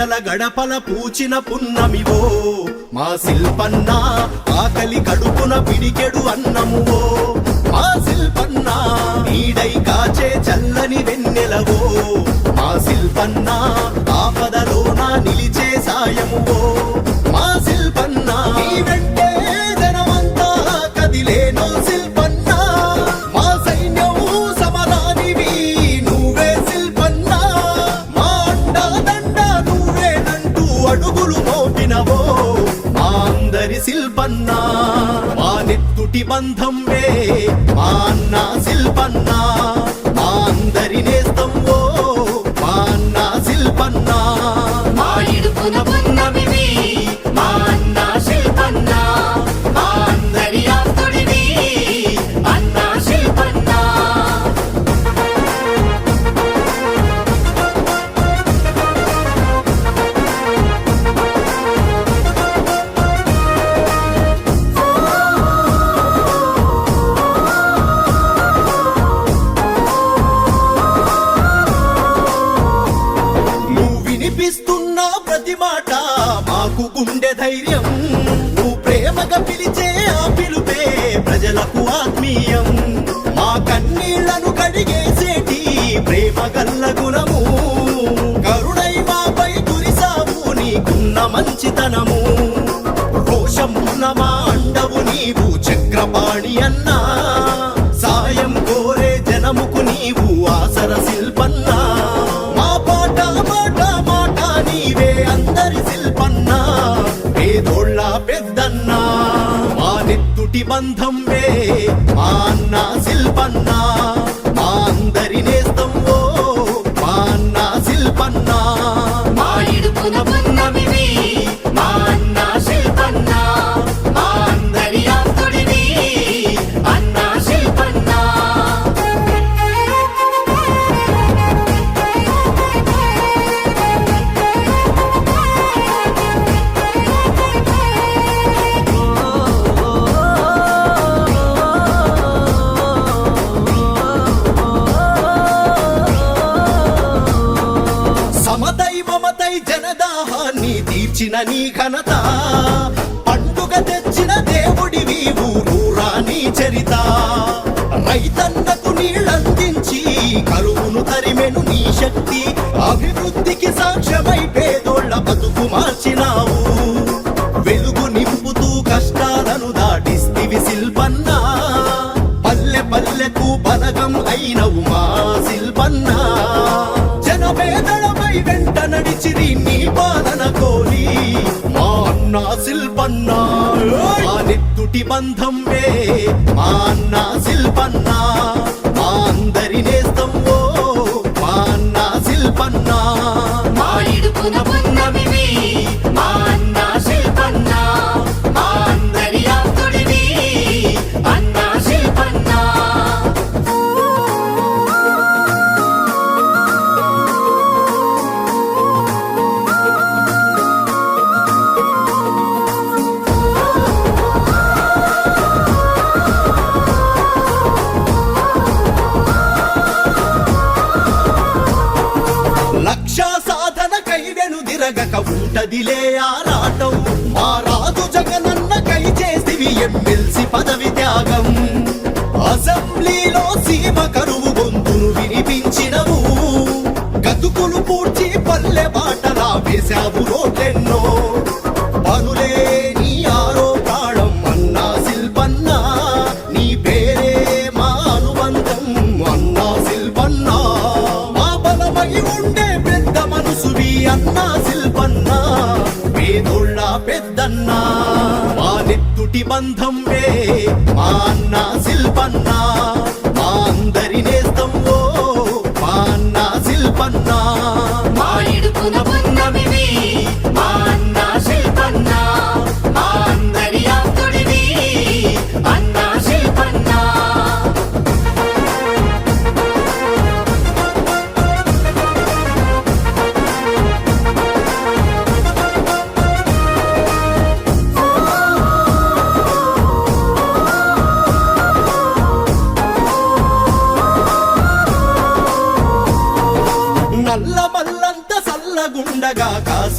గుండెల గడపల పూచిన పున్నమివో. మా శిల్పన్న ఆకలి కడుపున పిడికెడు అన్నమువో. మా శిల్పన్న నీడై కాచే చల్లని వెన్నెలవో. మా శిల్పన్న ఆపదలోన నిలిచే సాయమువో. మా శిల్పన్న నీ వెంటే జనమంతా కదిలేనో శిల్పన్న శిల్పన్నా మా నెత్తుటి బంధం వే మా అన్న శిల్పన్నా మా అందరి నేస్తం ఓ మా అన్న శిల్పన్నా. మా ఇడుపున ధైర్యం. నువ్వు ప్రేమగా పిలిచే ఆ పిలుపే ప్రజలకు ఆత్మీయం. మా కన్నీళ్ళను కడిగేసేటి ప్రేమ గల్ల గుణము. కరుణై మాపై కురిసావు నీకున్న మంచితనము. రోషమున్న మా అండవు నీవు చక్రపాణి అన్నా. బంధం వే మా అన్న శిల్పన్నా మా అందరి నేస్తం ఓ మా అన్న శిల్పన్నా మా ఇడుపున పున్నమివి జనదాహాన్ని నీ ఘనత పండుగ తెచ్చిన దేవుడివి ఊరూరాని చరిత. రైతన్నకు నీళ్ళందించి కరువును తరిమెను నీ శక్తి. అభివృద్ధికి సాక్ష్యమై పేదోళ్ళ బతుకు మార్చినావు. వెలుగు నింపుతూ కష్టాలను దాటిస్తివి శిల్పన్నా పల్లె పల్లెకు బలగం అయినవు మా శిల్పన్నా జనపేదలపై వెంట నడిచిరి నీ పాలన కోరి మా అన్న శిల్పన్నా మా నెత్తుటి బంధం వే మా అన్న శిల్పన్నా మా అందరి నేస్తం ఓ మా అన్న శిల్పన్నా మా ఇడుపున పున్నమివి మా అన్న కైవెను ఉంటదిలే ఆరాటం మా రాజు జగనన్న కై చేసివి ఎమ్మెల్సీ పదవి త్యాగం. అసెంబ్లీలో సీమ కరువు గొంతును వినిపించినవు. గతుకులు పూడ్చి పల్లె బాటలా వేశావు రోడ్లెన్నో.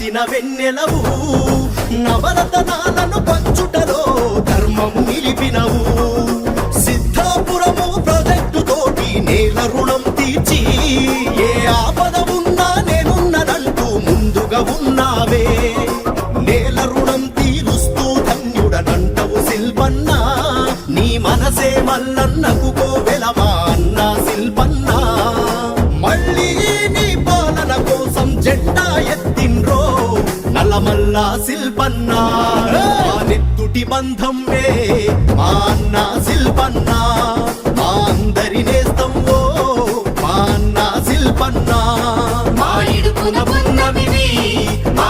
కాసిన వెన్నెలవు నవరతనాలను పంచుటలో ధర్మము నిలిపినవు. సిద్ధాపురము ప్రాజెక్టు తోటి నేల రుణం తీర్చి ఏ ఆపద ఉన్నా నేనున్నదంటూ ముందుగా ఉన్నావే. నేల రుణం తీరుస్తూ ధన్యుడనంటవు శిల్పన్నా నీ మనసే మల్లన్నకు కోవెలవా అన్నా శిల్పన్నా మళ్ళీ నీ పాలన కోసం జెండా నల్లమల్లా శిల్పన్నా. నెత్తుటి బంధం వే మా అన్న శిల్పన్నా. మా అందరి నేస్తం ఓ మా అన్న శిల్పన్నా. మా ఇడుపున పున్నమివి మా